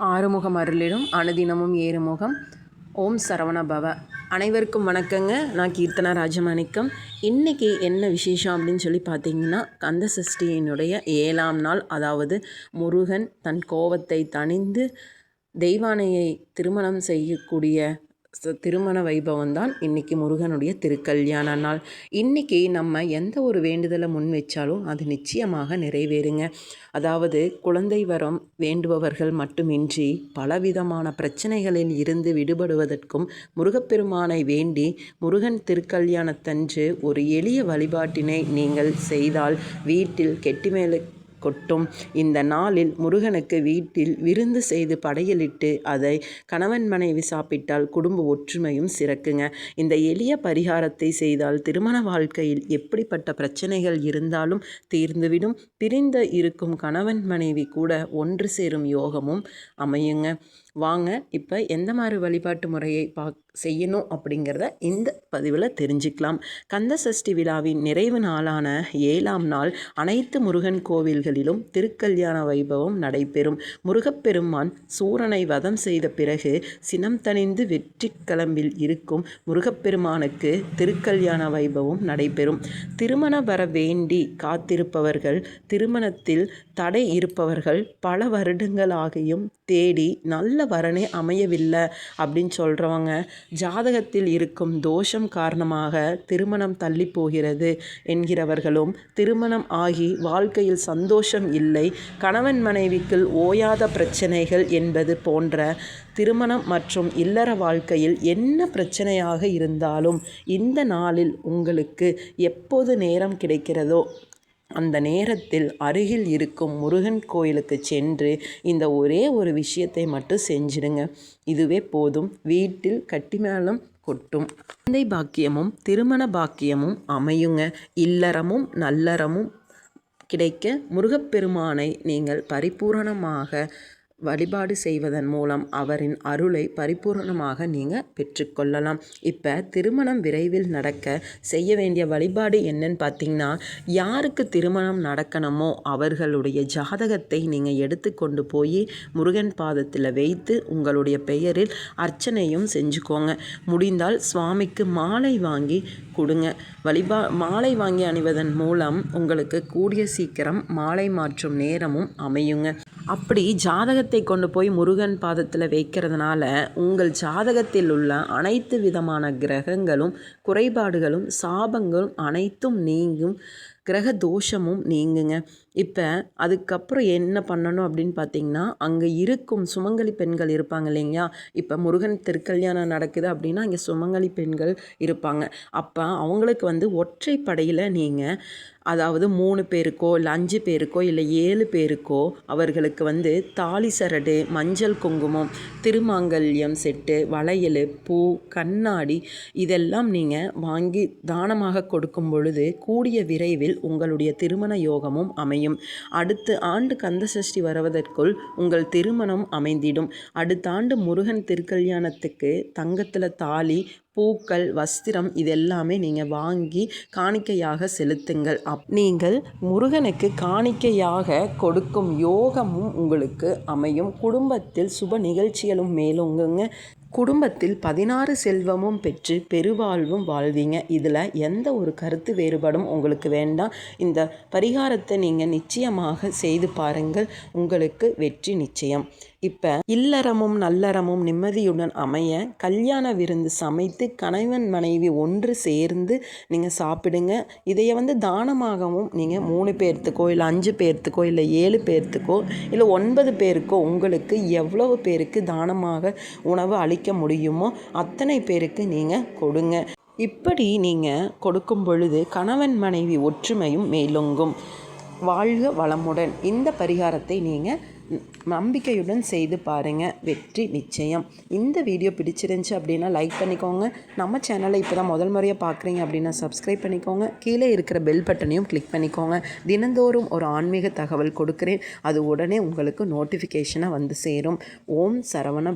ஆறுமுகம் அருளிடும் அனுதினமும் ஏறுமுகம். ஓம் சரவண பவ. அனைவருக்கும் வணக்கங்க. நான் கீர்த்தனா ராஜமாணிக்கம். இன்றைக்கி என்ன விசேஷம் அப்படின்னு சொல்லி பார்த்தீங்கன்னா கந்த சஷ்டியினுடைய ஏழாம் நாள். அதாவது முருகன் தன் கோவத்தை தணிந்து தெய்வானையை திருமணம் செய்யக்கூடிய திருமண வைபவம் தான் இன்றைக்கி முருகனுடைய திருக்கல்யாண நாள். இன்றைக்கி நம்ம எந்த ஒரு வேண்டுதலை முன் வச்சாலும் அது நிச்சயமாக நிறைவேறுங்க. அதாவது குழந்தை வரம் வேண்டுபவர்கள் மட்டுமின்றி பலவிதமான பிரச்சனைகளில் இருந்து விடுபடுவதற்கும் முருகப்பெருமானை வேண்டி முருகன் திருக்கல்யாணத்தன்று ஒரு எளிய வழிபாட்டினை நீங்கள் செய்தால் வீட்டில் கெட்டிமேலு கொட்டும். இந்த நாளில் முருகனுக்கு வீட்டில் விருந்து செய்து படையலிட்டு அதை கணவன் மனைவி சாப்பிட்டால் குடும்ப ஒற்றுமையும் சிறக்குங்க. இந்த எளிய பரிகாரத்தை செய்தால் திருமண வாழ்க்கையில் எப்படிப்பட்ட பிரச்சனைகள் இருந்தாலும் தீர்ந்துவிடும். பிரிந்த இருக்கும் கணவன் மனைவி கூட ஒன்று சேரும் யோகமும் அமையுங்க. வாங்க இப்போ எந்த மாதிரி வழிபாட்டு முறையை பா செய்யணும் அப்படிங்கிறத இந்த பதிவில் தெரிஞ்சுக்கலாம். கந்த சஷ்டி விழாவின் நிறைவு நாளான ஏழாம் நாள் அனைத்து முருகன் கோவில்களிலும் திருக்கல்யாண வைபவம் நடைபெறும். முருகப்பெருமான் சூரனை வதம் செய்த பிறகு சினம் தணிந்து வெற்றி கிளம்பில் இருக்கும் முருகப்பெருமானுக்கு திருக்கல்யாண வைபவம் நடைபெறும். திருமண வர வேண்டி காத்திருப்பவர்கள் திருமணத்தில் தடை இருப்பவர்கள் பல வருடங்களாகியும் தேடி நல்ல வரனே அமையவில்லை அப்படின்னு சொல்கிறவங்க ஜாதகத்தில் இருக்கும் தோஷம் காரணமாக திருமணம் தள்ளி போகிறது என்கிறவர்களும் திருமணம் ஆகி வாழ்க்கையில் சந்தோஷம் இல்லை கணவன் மனைவிக்குள் ஓயாத பிரச்சனைகள் என்பது போன்ற திருமணம் மற்றும் இல்லற வாழ்க்கையில் என்ன பிரச்சனையாக இருந்தாலும் இந்த நாளில் உங்களுக்கு எப்போது நேரம் கிடைக்கிறதோ அந்த நேரத்தில் அருகில் இருக்கும் முருகன் கோயிலுக்கு சென்று இந்த ஒரே ஒரு விஷயத்தை மட்டும் செஞ்சிடுங்க. இதுவே போதும். வீட்டில் கட்டிமேளம் கொட்டும். குழந்தை பாக்கியமும் திருமண பாக்கியமும் அமையுங்க. இல்லறமும் நல்லறமும் கிடைக்க முருகப்பெருமானை நீங்கள் பரிபூரணமாக வழிபாடு செய்வதன் மூலம் அவரின் அருளை பரிபூர்ணமாக நீங்கள் பெற்றுக்கொள்ளலாம். இப்போ திருமணம் விரைவில் நடக்க செய்ய வேண்டிய வழிபாடு என்னன்னு பார்த்தீங்கன்னா யாருக்கு திருமணம் நடக்கணுமோ அவர்களுடைய ஜாதகத்தை நீங்கள் எடுத்து கொண்டு போய் முருகன் பாதத்தில் வைத்து உங்களுடைய பெயரில் அர்ச்சனையும் செஞ்சுக்கோங்க. முடிந்தால் சுவாமிக்கு மாலை வாங்கி கொடுங்க. வழிபா மாலை வாங்கி அணிவதன் மூலம் உங்களுக்கு கூடிய சீக்கிரம் மாலை மாற்றும் நேரமும் அமையுங்க. அப்படி ஜாதகத்தை கொண்டு போய் முருகன் பாதத்தில் வைக்கிறதுனால உங்கள் ஜாதகத்தில் உள்ள அனைத்து விதமான கிரகங்களும் குறைபாடுகளும் சாபங்களும் அனைத்தும் நீங்கும் கிரக தோஷமும் நீங்குங்க. இப்போ அதுக்கப்புறம் என்ன பண்ணணும் அப்படின்னு பார்த்தீங்கன்னா அங்கே இருக்கும் சுமங்கலி பெண்கள் இருப்பாங்க இல்லைங்களா? இப்போ முருகன் திருக்கல்யாணம் நடக்குது அப்படின்னா இங்கே சுமங்கலி பெண்கள் இருப்பாங்க. அப்போ அவங்களுக்கு வந்து ஒற்றைப்படையில் நீங்கள் அதாவது மூணு பேருக்கோ இல்லை அஞ்சு பேருக்கோ இல்லை ஏழு பேருக்கோ அவர்களுக்கு வந்து தாலி சரடு மஞ்சள் குங்குமம் திருமாங்கல்யம் செட்டு வளையல் பூ கண்ணாடி இதெல்லாம் நீங்கள் வாங்கி தானமாக கொடுக்கும் பொழுது கூடிய விரைவில் உங்களுடைய திருமண யோகமும் அமையும். அடுத்த ஆண்டு கந்த சஷ்டி வருவதற்குள் உங்கள் திருமணம் அமைந்திடும். அடுத்த ஆண்டு முருகன் திருக்கல்யாணத்துக்கு தங்கத்தில் தாலி பூக்கள் வஸ்திரம் இதெல்லாமே நீங்கள் வாங்கி காணிக்கையாக செலுத்துங்கள். அப் நீங்கள் முருகனுக்கு காணிக்கையாக கொடுக்கும் யோகமும் உங்களுக்கு அமையும். குடும்பத்தில் சுப நிகழ்ச்சிகளும் மேலோங்குங்க. குடும்பத்தில் பதினாறு செல்வமும் பெற்று பெருவாழ்வும் வாழ்வீங்க. இதில் எந்த ஒரு கருத்து வேறுபாடும் உங்களுக்கு வேண்டாம். இந்த பரிகாரத்தை நீங்கள் நிச்சயமாக செய்து பாருங்கள். உங்களுக்கு வெற்றி நிச்சயம். இப்போ இல்லறமும் நல்லறமும் நிம்மதியுடன் அமைய கல்யாண விருந்து சமைத்து கணவன் மனைவி ஒன்று சேர்ந்து நீங்கள் சாப்பிடுங்க. இதையை வந்து தானமாகவும் நீங்கள் மூணு பேர்த்துக்கோ இல்லை அஞ்சு பேர்த்துக்கோ இல்லை ஏழு பேர்த்துக்கோ இல்லை ஒன்பது பேருக்கோ உங்களுக்கு எவ்வளவு பேருக்கு தானமாக உணவு அளிக்க முடியுமோ அத்தனை பேருக்கு நீங்கள் கொடுங்க. இப்படி நீங்கள் கொடுக்கும் பொழுது கணவன் மனைவி ஒற்றுமையும் மேலோங்கும். வாழ்க வளமுடன். இந்த பரிகாரத்தை நீங்கள் நம்பிக்கையுடன் செய்து பாருங்கள் வெற்றி நிச்சயம். இந்த வீடியோ பிடிச்சிருந்துச்சி அப்படின்னா லைக் பண்ணிக்கோங்க. நம்ம சேனலை இப்போ தான் முதல் முறையாக பார்க்குறீங்க அப்படின்னா சப்ஸ்கிரைப் பண்ணிக்கோங்க. கீழே இருக்கிற பெல் பட்டனையும் கிளிக் பண்ணிக்கோங்க. தினந்தோறும் ஒரு ஆன்மீக தகவல் கொடுக்குறேன். அது உடனே உங்களுக்கு நோட்டிஃபிகேஷனாக வந்து சேரும். ஓம் சரவண